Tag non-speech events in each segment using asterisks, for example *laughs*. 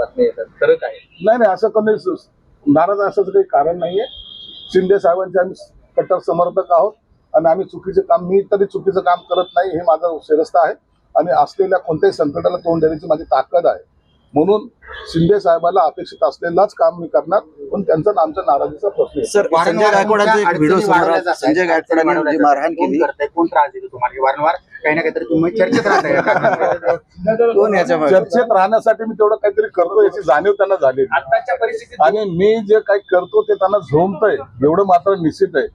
बातम्या येतात. खरं काय? नाही नाही असं कमी नाराज असायचं काही कारण नाहीये. शिंदे साहेबांचे आम्ही कट्टर समर्थक आहोत आणि आम्ही चुकीचं काम मी तरी चुकीचं काम करत नाही हे माझं शिरस्त आहे. आणि असलेल्या कोणत्याही संकटाला तोंड देण्याची माझी ताकद आहे. म्हणून शिंदे साहेबाला अपेक्षित असलेलाच काम मी करणार पण त्यांचा आणि आमच्या नाराजीचा प्रश्न आहे. सर संजय गायकवाडांचा एक व्हिडिओ समोर आला. संजय गायकवाडांनी जी मारहाण केली? करताय? कोण त्रास देतो तुम्हाला? वारंवार काही ना काहीतरी तुम्ही चर्चेत राहताय *laughs* कोण याच्यामध्ये? चर्चेत राहण्यासाठी मी तेवढं काहीतरी करतो याची जाणीव त्यांना झाली आताच्या परिस्थितीत आणि मी जे काही करतो ते त्यांना झोमतंय एवढं मात्र निश्चित आहे.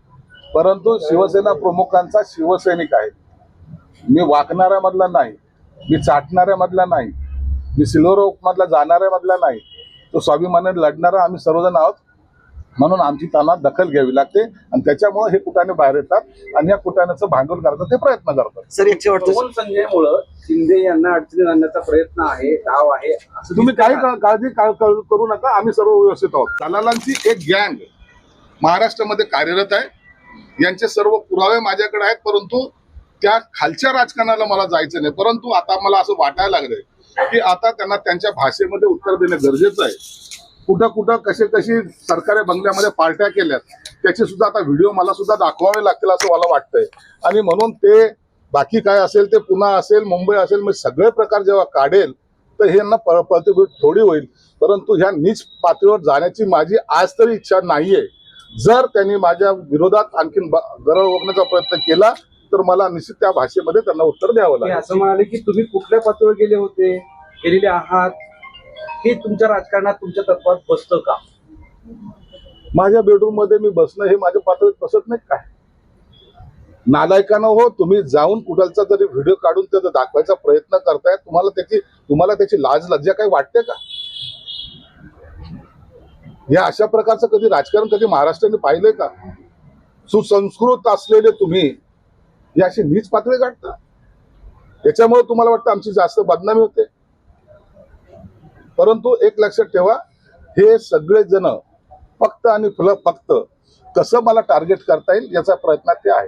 परंतु शिवसेना प्रमुखांचा शिवसैनिक आहे. मी वाकणाऱ्या मधला नाही मी चाटणाऱ्या मधला नाही. मी सिल्वर जाणाऱ्या मधला नाही. तो स्वाभिमानाने लढणारा आम्ही सर्वजण आहोत. म्हणून आमची त्यांना दखल घ्यावी लागते आणि त्याच्यामुळे हे कुटाने बाहेर येतात आणि या कुटाण्याचं भांडवल करतात ते प्रयत्न करतात. सर संजयमुळं शिंदे यांना अडचणीत आणण्याचा प्रयत्न आहे डाव आहे असं तुम्ही काही काळजी करू नका आम्ही सर्व व्यवस्थित आहोत. दलालांची एक गँग महाराष्ट्रामध्ये कार्यरत आहे. यांचे सर्व पुरावे माझ्याकडे आहेत परंतु त्या खालच्या राजकारणाला मला जायचं नाही. परंतु आता मला असं वाटायला लागलंय की आता त्यांना त्यांच्या भाषेमध्ये उत्तर देणं गरजेचं आहे. कुठं कुठं कसे कशी सरकारी बंगल्यामध्ये पार्ट्या केल्यात त्याचे सुद्धा आता व्हिडिओ मला सुद्धा दाखवावे लागतील असं मला वाटतंय. आणि म्हणून ते बाकी काय असेल ते पुन्हा असेल मुंबई असेल मी सगळे प्रकार जेव्हा काढेल तर हे यांना प्रतिभूत थोडी होईल. परंतु ह्या नीच पातळीवर जाण्याची माझी आज तरी इच्छा नाहीये. जर त्यांनी माझ्या विरोधात आणखीन गरळ ओकण्याचा प्रयत्न केला तर मला निश्चित त्या भाषेमध्ये त्यांना उत्तर द्यावं लागेल. असं म्हणाले की तुम्ही कुठल्या पातळीवर गेले होते? गेलेले आहात? हे तुमच्या राजकारणात तुमच्या तत्वात बसतं का? माझ्या बेडरूममध्ये मी बसणं हे माझ्या पातळीत बसत नाही काय? नालायकानं हो तुम्ही जाऊन कुठलचा तरी व्हिडिओ काढून त्याचा दाखवायचा प्रयत्न करताय तुम्हाला त्याची तुम्हाला त्याची लाज लज्जा काही वाटते का? या अशा प्रकारचं कधी राजकारण कधी महाराष्ट्राने पाहिलंय का? सुसंस्कृत असलेले तुम्ही हे अशी नीच पातळी गाठता? याच्यामुळे तुम्हाला वाटतं आमची जास्त बदनामी होते? परंतु एक लक्षात ठेवा हे सगळेजण फक्त आणि फुलं फक्त कसं मला टार्गेट करता येईल याचा प्रयत्न ते आहे